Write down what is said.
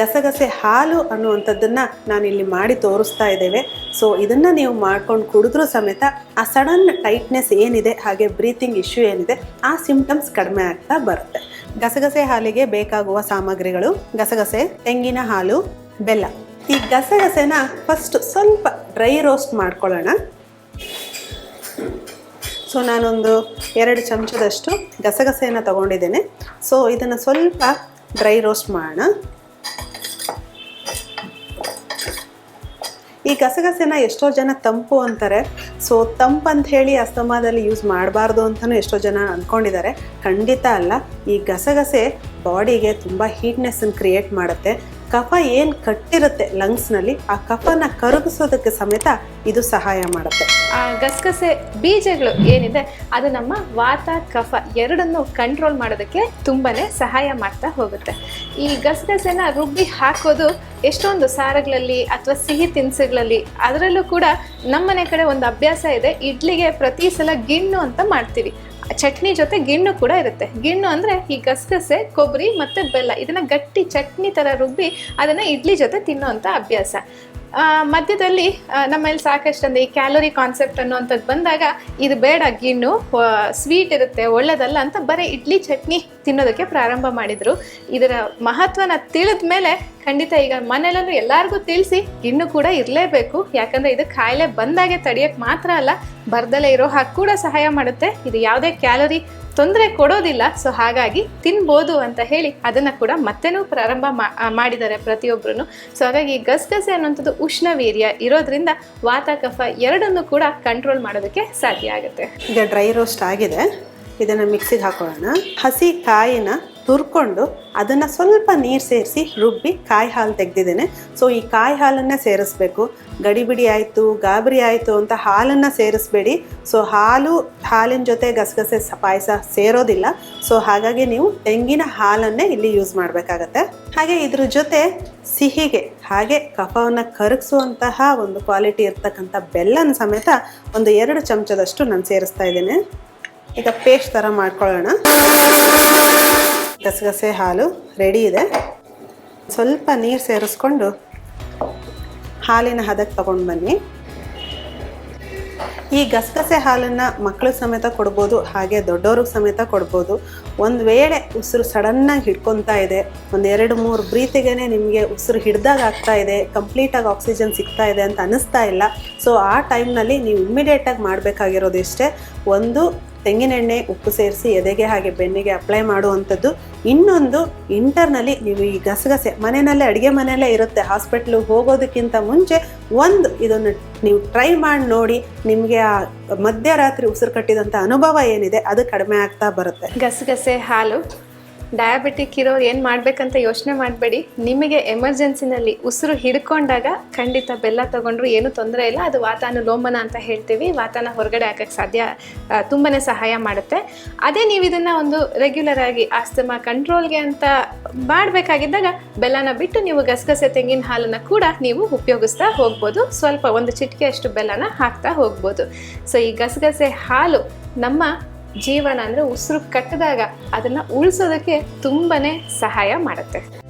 ಗಸಗಸೆ ಹಾಲು ಅನ್ನುವಂಥದ್ದನ್ನು ನಾನಿಲ್ಲಿ ಮಾಡಿ ತೋರಿಸ್ತಾ ಇದ್ದೇವೆ. ಸೊ ಇದನ್ನು ನೀವು ಮಾಡ್ಕೊಂಡು ಕುಡಿದ್ರೂ ಸಮೇತ ಆ ಸಡನ್ ಟೈಟ್ನೆಸ್ ಏನಿದೆ, ಹಾಗೆ ಬ್ರೀತಿಂಗ್ ಇಶ್ಯೂ ಏನಿದೆ, ಆ ಸಿಂಪ್ಟಮ್ಸ್ ಕಡಿಮೆ ಆಗ್ತಾ ಬರುತ್ತೆ. ಗಸಗಸೆ ಹಾಲಿಗೆ ಬೇಕಾಗುವ ಸಾಮಗ್ರಿಗಳು, ಗಸಗಸೆ, ತೆಂಗಿನ ಹಾಲು, ಬೆಲ್ಲ. ಈ ಗಸಗಸೆನ ಫಸ್ಟ್ ಸ್ವಲ್ಪ ಡ್ರೈ ರೋಸ್ಟ್ ಮಾಡ್ಕೊಳ್ಳೋಣ. ಸೊ ನಾನೊಂದು ಎರಡು ಚಮಚದಷ್ಟು ಗಸಗಸೆಯನ್ನು ತಗೊಂಡಿದ್ದೇನೆ. ಸೊ ಇದನ್ನು ಸ್ವಲ್ಪ ಡ್ರೈ ರೋಸ್ಟ್ ಮಾಡೋಣ. ಈ ಗಸಗಸೆನ ಎಷ್ಟೋ ಜನ ತಂಪು ಅಂತಾರೆ. ಸೊ ತಂಪು ಅಂತ ಹೇಳಿ ಅಸ್ತಮಾದಲ್ಲಿ ಯೂಸ್ ಮಾಡಬಾರ್ದು ಅಂತಲೂ ಎಷ್ಟೋ ಜನ ಅಂದ್ಕೊಂಡಿದ್ದಾರೆ ಖಂಡಿತ ಅಲ್ಲ, ಈ ಗಸಗಸೆ ಬಾಡಿಗೆ ತುಂಬ ಹೀಟ್ನೆಸ್ಸನ್ನು ಕ್ರಿಯೇಟ್ ಮಾಡುತ್ತೆ. ಕಫ ಏನು ಕಟ್ಟಿರುತ್ತೆ ಲಂಗ್ಸ್ನಲ್ಲಿ, ಆ ಕಫನ ಕರಗಿಸೋದಕ್ಕೆ ಸಮೇತ ಇದು ಸಹಾಯ ಮಾಡುತ್ತೆ. ಆ ಗಸಗಸೆ ಬೀಜಗಳು ಏನಿದೆ, ಅದು ನಮ್ಮ ವಾತ, ಕಫ ಎರಡನ್ನು ಕಂಟ್ರೋಲ್ ಮಾಡೋದಕ್ಕೆ ತುಂಬಾನೇ ಸಹಾಯ ಮಾಡ್ತಾ ಹೋಗುತ್ತೆ. ಈ ಗಸಗಸೆನ ರುಬ್ಬಿ ಹಾಕೋದು ಎಷ್ಟೊಂದು ಸಾರಗಳಲ್ಲಿ ಅಥವಾ ಸಿಹಿ ತಿನಿಸುಗಳಲ್ಲಿ, ಅದರಲ್ಲೂ ಕೂಡ ನಮ್ಮನೆ ಕಡೆ ಒಂದು ಅಭ್ಯಾಸ ಇದೆ, ಇಡ್ಲಿಗೆ ಪ್ರತಿ ಸಲ ಗಿಣ್ಣು ಅಂತ ಮಾಡ್ತೀವಿ. ಚಟ್ನಿ ಜೊತೆ ಗಿಣ್ಣು ಕೂಡ ಇರುತ್ತೆ. ಗಿಣ್ಣು ಅಂದರೆ ಈ ಗಸಗಸೆ, ಕೊಬ್ಬರಿ ಮತ್ತು ಬೆಲ್ಲ. ಇದನ್ನು ಗಟ್ಟಿ ಚಟ್ನಿ ಥರ ರುಬ್ಬಿ ಅದನ್ನು ಇಡ್ಲಿ ಜೊತೆ ತಿನ್ನುವಂತ ಅಭ್ಯಾಸ. ಮಧ್ಯದಲ್ಲಿ ನಮ್ಮಲ್ಲಿ ಸಾಕಷ್ಟು ಅಂದರೆ ಈ ಕ್ಯಾಲೋರಿ ಕಾನ್ಸೆಪ್ಟ್ ಅನ್ನುವಂಥದ್ದು ಬಂದಾಗ, ಇದು ಬೇಡ, ಗಿಣ್ಣು ಸ್ವೀಟ್ ಇರುತ್ತೆ ಒಳ್ಳೆಯದಲ್ಲ ಅಂತ ಬರೀ ಇಡ್ಲಿ ಚಟ್ನಿ ತಿನ್ನೋದಕ್ಕೆ ಪ್ರಾರಂಭ ಮಾಡಿದರು. ಇದರ ಮಹತ್ವನ ತಿಳಿದ ಮೇಲೆ ಖಂಡಿತ ಈಗ ಮನೆಯಲ್ಲೂ ಎಲ್ಲರಿಗೂ ತಿಳಿಸಿ, ಗಿಣ್ಣು ಕೂಡ ಇರಲೇಬೇಕು. ಯಾಕಂದರೆ ಇದು ಕಾಯಿಲೆ ಬಂದಾಗೆ ತಡೆಯಕ್ಕೆ ಮಾತ್ರ ಅಲ್ಲ, ಬರ್ದಲೇ ಇರೋ ಹಾಗೆ ಕೂಡ ಸಹಾಯ ಮಾಡುತ್ತೆ. ಇದು ಯಾವುದೇ ಕ್ಯಾಲೋರಿ ತೊಂದರೆ ಕೊಡೋದಿಲ್ಲ. ಸೊ ಹಾಗಾಗಿ ತಿನ್ಬೋದು ಅಂತ ಹೇಳಿ ಅದನ್ನು ಕೂಡ ಮತ್ತೆನೂ ಪ್ರಾರಂಭ ಮಾಡಿದ್ದಾರೆ ಪ್ರತಿಯೊಬ್ಬರೂ ಸೊ ಹಾಗಾಗಿ ಗಸಗಸೆ ಗಸಗಸೆ ಉಷ್ಣ ವೀರ್ಯ ಇರೋದ್ರಿಂದ ವಾತ ಕಫ ಎರಡನ್ನೂ ಕೂಡ ಕಂಟ್ರೋಲ್ ಮಾಡೋದಕ್ಕೆ ಸಾಧ್ಯ ಆಗುತ್ತೆ. ಈಗ ಡ್ರೈ ರೋಸ್ಟ್ ಆಗಿದೆ. ಇದನ್ನು ಮಿಕ್ಸಿಗೆ ಹಾಕೋಣ ಹಸಿ ಕಾಯಿನ ತುರ್ಕೊಂಡು ಅದನ್ನು ಸ್ವಲ್ಪ ನೀರು ಸೇರಿಸಿ ರುಬ್ಬಿ ಕಾಯಿ ಹಾಲು ತೆಗೆದಿದ್ದೇನೆ. ಸೊ ಈ ಕಾಯಿ ಹಾಲನ್ನೇ ಸೇರಿಸ್ಬೇಕು. ಗಡಿಬಿಡಿ ಆಯಿತು, ಗಾಬರಿ ಆಯಿತು ಅಂತ ಹಾಲನ್ನು ಸೇರಿಸ್ಬೇಡಿ. ಸೊ ಹಾಲು, ಹಾಲಿನ ಜೊತೆ ಗಸಗಸೆ ಪಾಯಸ ಸೇರೋದಿಲ್ಲ. ಸೊ ಹಾಗಾಗಿ ನೀವು ತೆಂಗಿನ ಹಾಲನ್ನೇ ಇಲ್ಲಿ ಯೂಸ್ ಮಾಡಬೇಕಾಗತ್ತೆ. ಹಾಗೆ ಇದ್ರ ಜೊತೆ ಸಿಹಿಗೆ, ಹಾಗೆ ಕಫವನ್ನು ಕರಗಿಸುವಂತಹ ಒಂದು ಕ್ವಾಲಿಟಿ ಇರ್ತಕ್ಕಂಥ ಬೆಲ್ಲನ ಸಮೇತ ಒಂದು ಎರಡು ಚಮಚದಷ್ಟು ನಾನು ಸೇರಿಸ್ತಾ ಇದ್ದೇನೆ. ಈಗ ಪೇಸ್ಟ್ ಥರ ಮಾಡ್ಕೊಳ್ಳೋಣ. ಗಸಗಸೆ ಹಾಲು ರೆಡಿ ಇದೆ. ಸ್ವಲ್ಪ ನೀರು ಸೇರಿಸ್ಕೊಂಡು ಹಾಲಿನ ಹದಕ್ಕೆ ತಗೊಂಡು ಬನ್ನಿ. ಈ ಗಸಗಸೆ ಹಾಲನ್ನು ಮಕ್ಕಳು ಸಮೇತ ಕೊಡ್ಬೋದು, ಹಾಗೆ ದೊಡ್ಡವ್ರಿಗೆ ಸಮೇತ ಕೊಡ್ಬೋದು. ಒಂದು ವೇಳೆ ಉಸಿರು ಸಡನ್ನಾಗಿ ಹಿಡ್ಕೊತಾ ಇದೆ, ಒಂದು ಎರಡು ಮೂರು ಬ್ರೀತಿಗೆ ನಿಮಗೆ ಉಸಿರು ಹಿಡ್ದಾಗ ಆಗ್ತಾ ಇದೆ ಕಂಪ್ಲೀಟಾಗಿ ಆಕ್ಸಿಜನ್ ಸಿಗ್ತಾ ಇದೆ ಅಂತ ಅನ್ನಿಸ್ತಾ ಇಲ್ಲ. ಸೊ ಆ ಟೈಮ್ನಲ್ಲಿ ನೀವು ಇಮ್ಮಿಡಿಯೇಟಾಗಿ ಮಾಡಬೇಕಾಗಿರೋದು ಇಷ್ಟೇ ಒಂದು ತೆಂಗಿನೆಣ್ಣೆ ಉಪ್ಪು ಸೇರಿಸಿ ಎದೆಗೆ ಹಾಗೆ ಬೆನ್ನಿಗೆ ಅಪ್ಲೈ ಮಾಡುವಂಥದ್ದು. ಇನ್ನೊಂದು ಇಂಟರ್ನಲ್ಲಿ ನೀವು ಈ ಗಸಗಸೆ ಮನೆಯಲ್ಲೇ, ಅಡುಗೆ ಮನೆಯಲ್ಲೇ ಇರುತ್ತೆ. ಹಾಸ್ಪಿಟ್ಲು ಹೋಗೋದಕ್ಕಿಂತ ಮುಂಚೆ ಒಂದು ಇದನ್ನು ನೀವು ಟ್ರೈ ಮಾಡಿ ನೋಡಿ, ನಿಮಗೆ ಆ ಮಧ್ಯರಾತ್ರಿ ಉಸಿರು ಕಟ್ಟಿದಂಥ ಅನುಭವ ಏನಿದೆ, ಅದು ಕಡಿಮೆ ಆಗ್ತಾ ಬರುತ್ತೆ. ಗಸಗಸೆ, ಹಾಲು. ಡಯಾಬಿಟಿಕ್ ಇರೋರು ಏನು ಮಾಡಬೇಕಂತ ಯೋಚನೆ ಮಾಡಬೇಡಿ. ನಿಮಗೆ ಎಮರ್ಜೆನ್ಸಿನಲ್ಲಿ ಉಸಿರು ಹಿಡ್ಕೊಂಡಾಗ ಖಂಡಿತ ಬೆಲ್ಲ ತೊಗೊಂಡ್ರು ಏನೂ ತೊಂದರೆ ಇಲ್ಲ. ಅದು ವಾತಾನುಲೋಮನ ಅಂತ ಹೇಳ್ತೀವಿ. ವಾತಾನ ಹೊರಗಡೆ ಹಾಕಕ್ಕೆ ಸಾಧ್ಯ ತುಂಬಾ ಸಹಾಯ ಮಾಡುತ್ತೆ. ಅದೇ ನೀವು ಇದನ್ನು ಒಂದು ರೆಗ್ಯುಲರ್ ಆಗಿ ಆಸ್ತಮಾ ಕಂಟ್ರೋಲ್ಗೆ ಅಂತ ಮಾಡಬೇಕಾಗಿದ್ದಾಗ ಬೆಲ್ಲನ ಬಿಟ್ಟು ನೀವು ಗಸಗಸೆ ತೆಂಗಿನ ಹಾಲನ್ನು ಕೂಡ ನೀವು ಉಪಯೋಗಿಸ್ತಾ ಹೋಗ್ಬೋದು. ಸ್ವಲ್ಪ ಒಂದು ಚಿಟಿಕೆಯಷ್ಟು ಬೆಲ್ಲನ ಹಾಕ್ತಾ ಹೋಗ್ಬೋದು. ಸೊ ಈ ಗಸಗಸೆ ಹಾಲು ನಮ್ಮ ಜೀವನ ಅಂದರೆ ಉಸಿರು ಕಟ್ಟಿದಾಗ ಅದನ್ನು ಉಳಿಸೋದಕ್ಕೆ ತುಂಬಾ ಸಹಾಯ ಮಾಡುತ್ತೆ.